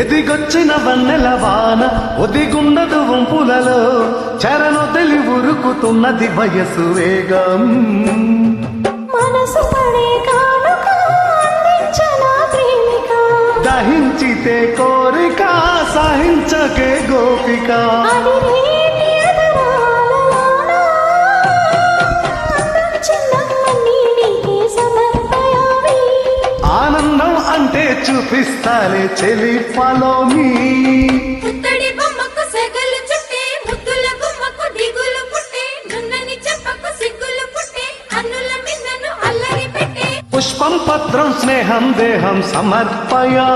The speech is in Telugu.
ఎదిగొచ్చిన వన్నెల వాన ఒదిగుండదు వంపులలో చరణొదలి ఉరుకుతున్నది వయసు వేగం. మనసు పడే దహించితే కోరిక సహించకే గోపిక. అన్నుల మిన్నను అల్లరి పెట్టే. పుష్పం పత్రం స్నేహం దేహం సమర్పయా